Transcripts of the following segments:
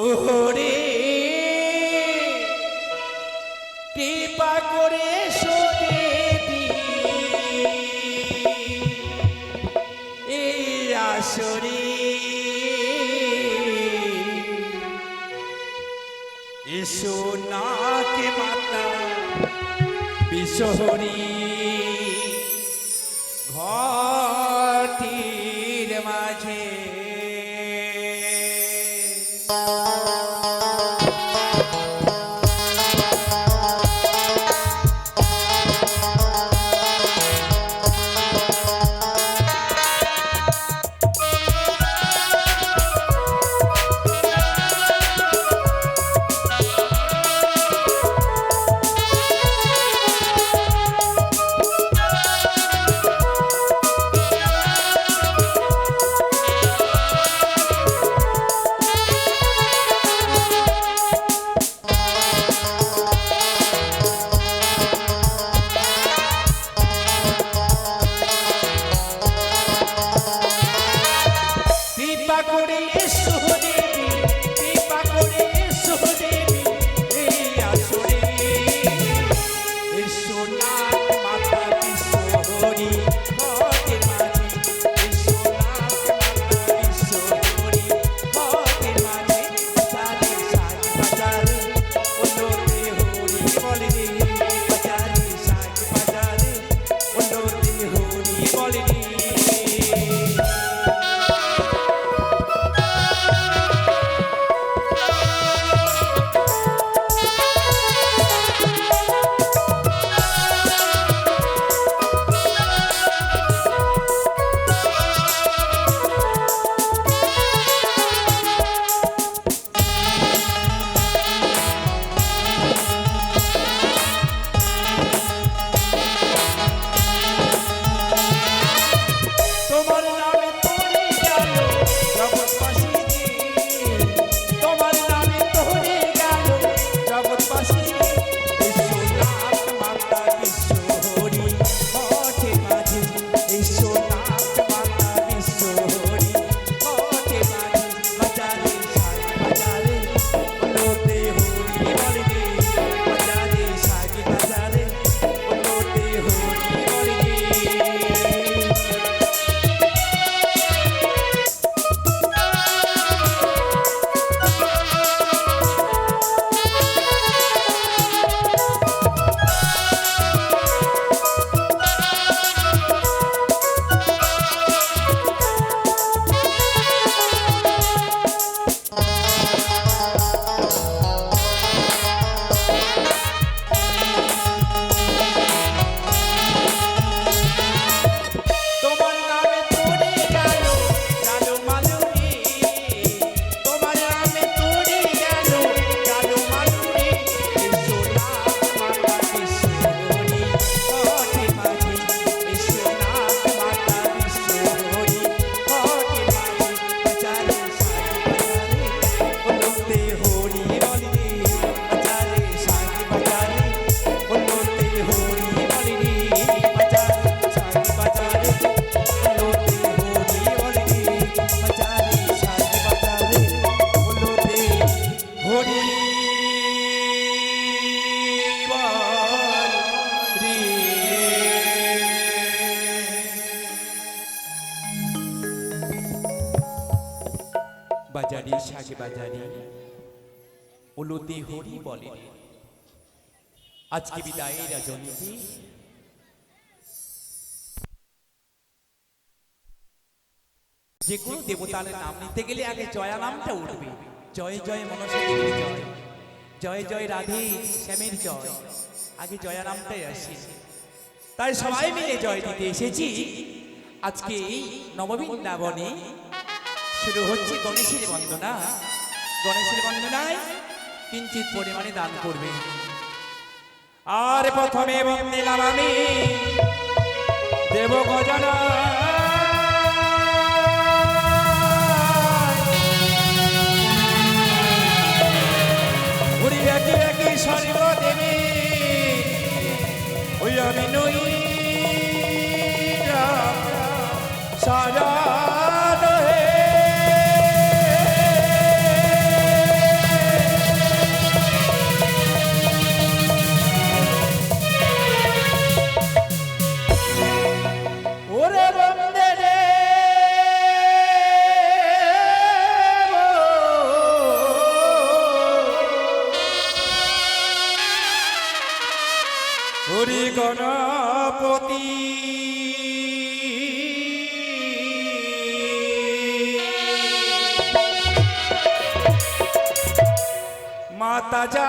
ওরে কৃপা করে শোনে এই আসরে এসো নাকে মাতা বিশ্বহরী আজকে বিদায় রাজনীতি যে কোনো দেবতার নাম নিতে গেলে আগে জয়া নামটা উঠবে। জয় জয় মনসা জয়। জয় জয় রাধে শ্যামের জয়। আগে জয়া নামটাই আসি। তাই সবাই মিলে জয় দিতে এসেছি। আজকে এই নববৃন্দাবনে শুরু হচ্ছে গণেশের বন্দনা। গণেশের বন্দনায় কিঞ্চিত পরিমাণে দান করবে আর প্রথমে বন্দিলাম আমি। দেব গজনা প্রজাপতি মাতা যা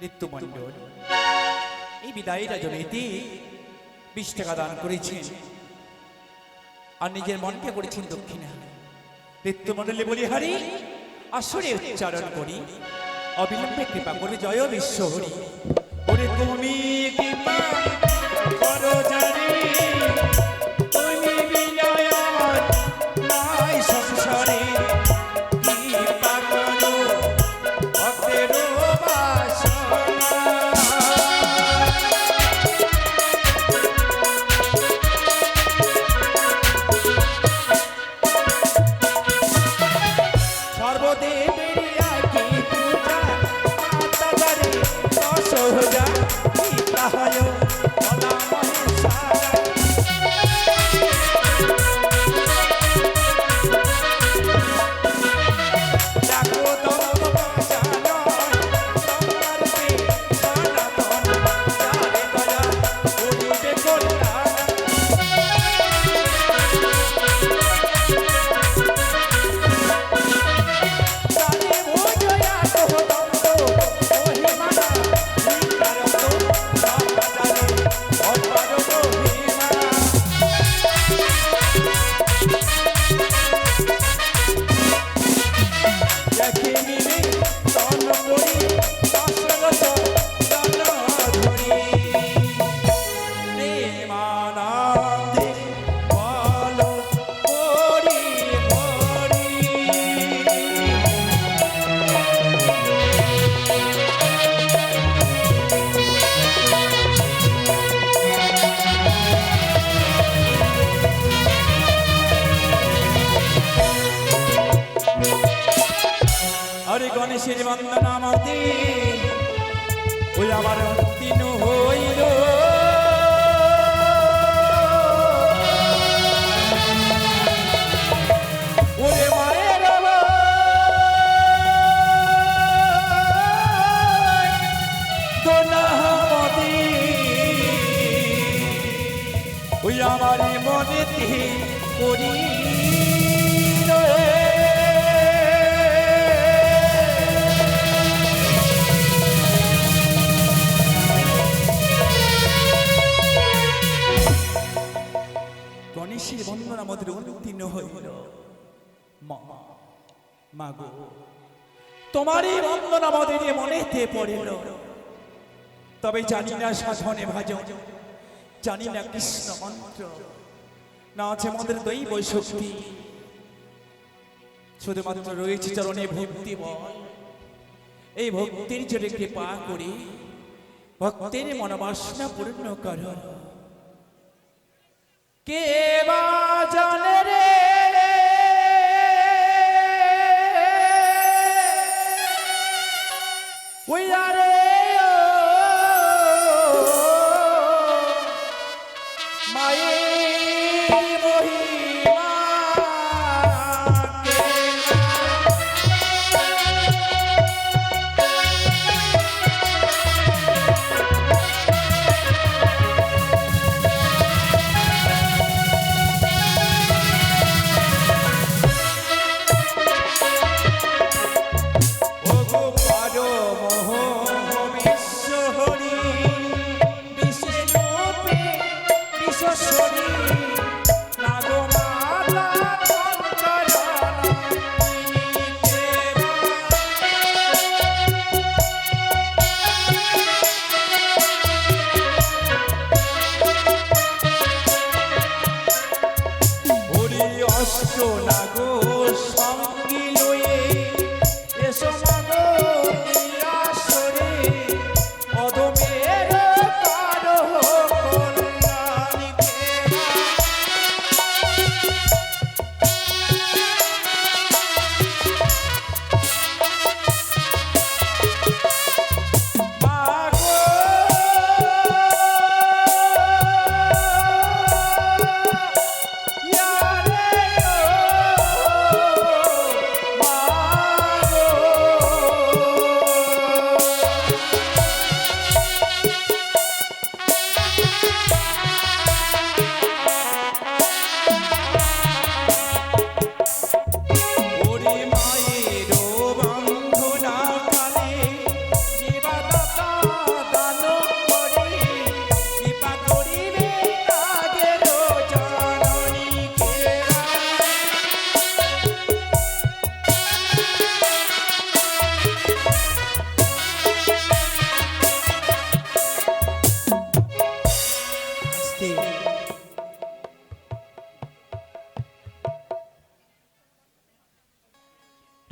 মৃত্যুমণ্ডল এই বিদায়ী রাজনীতি বিশ টাকা দান করেছেন। আর নিজের মনকে করেছেন দক্ষিণা। মন্ডলে বলি, হারি, আসরে উচ্চারণ করি। অবিলম্বে কৃপা করবে জয় বিশ্ব হরি তুমি কৃপা তোমারই বন্দনা আমাদের মনেতে পড়িল। তবে জানি না সাধনে ভাজন, জানি না কৃষ্ণ মন্ত্র, না আছে আমাদের দৈব শক্তি। শুধুমাত্র রয়েছে চরণে ভক্তি এই ভক্তির জোরে কৃপা করে, ভক্তের মনোবাসনা পূর্ণ কর। কে বা জানে রে? ওই আরে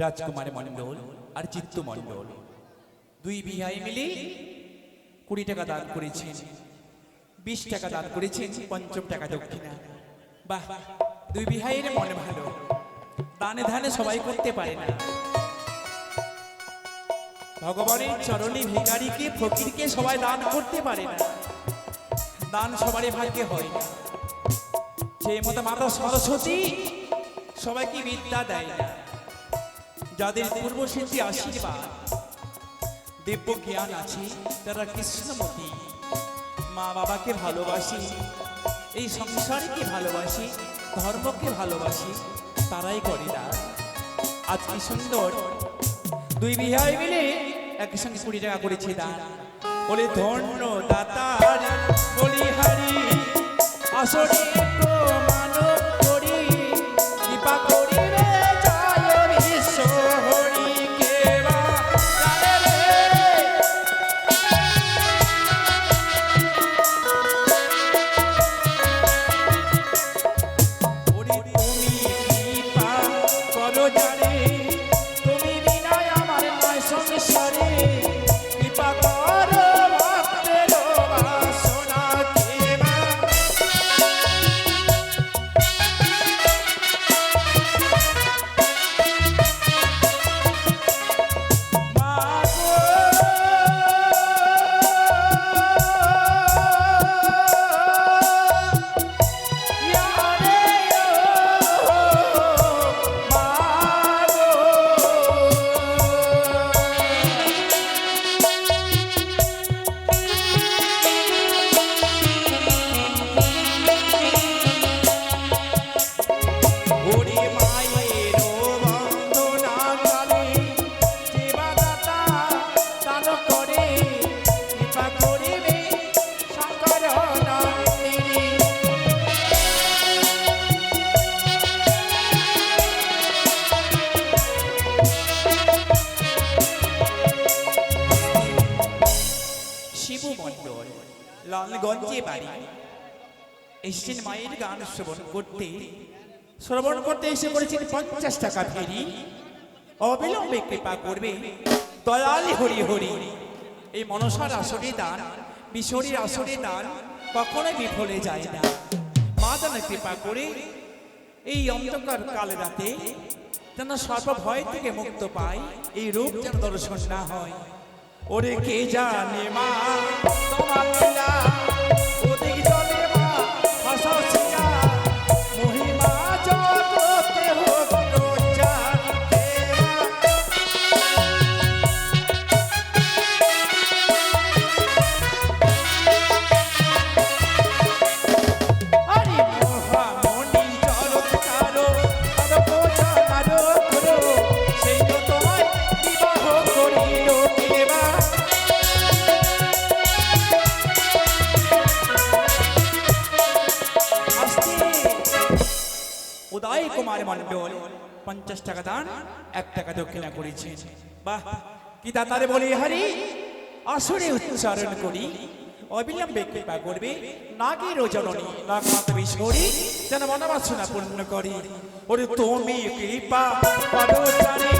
রাজকুমার মন্ডল আর চিত্ত মন্ডল দুই বিহাই মিলে কুড়ি টাকা দান করেছেন। বিশ টাকা দান করেছেন, পঞ্চম টাকা দক্ষিণা। বাহ, দুই বিহাইয়ের মন ভালো। দানে ধানে সবাই করতে পারে না। ভগবানের চরণী ভিকারিকে ফকিরকে সবাই দান করতে পারে না। দান সবারই ভাগ্যে হয় না। সেই মতো মাতা সরস্বতী, সবাইকে বিদ্যা দেয় না। যাদের পূর্ব সিদ্ধি আশীর্বাদ দিব্য জ্ঞান আছে, তারা কৃষ্ণমতী। মা বাবাকে ভালোবাসি, এই সংসারকে ভালোবাসি, ধর্মকে ভালোবাসি, তারাই করে না। আজ কি সুন্দর। দুই বিহাই মিলে একই সঙ্গে কুড়ি টাকা করেছি দান। বলে, ধন্য দাতার বলিহারি আসরে প্রমাণ লালগঞ্জে বাড়ি এসছেন মায়ের গান শ্রবণ করতে। শ্রবণ করতে এসে করেছেন পঞ্চাশ টাকা ফেরি। অবিলম্বে কৃপা করবে। দয়ালি হরি হরি। এই মনসার আসরে দান বিশরীর আসরে দান, কখনোই বিফলে যায় না। মা যেন কৃপা করে এই অন্ধকার কাল রাতে যেন সর্বভয় থেকে মুক্ত পায়, এই রূপ যেন দর্শন না হয়। ওরে কে জানে মা, তোমার মন্ডল পঞ্চাশ টাকা দান, এক টাকা দক্ষিণা করেছে। বাহ, কি দাতারে বলি, হারি? আসরে উচ্চারণ করি। অবিলম্বে কৃপা করবে নাগের জননী নাগমাত বিশ্বরী যেন মনোবাসনা পূর্ণ করি। ওরে তুমি কৃপা করো জানে।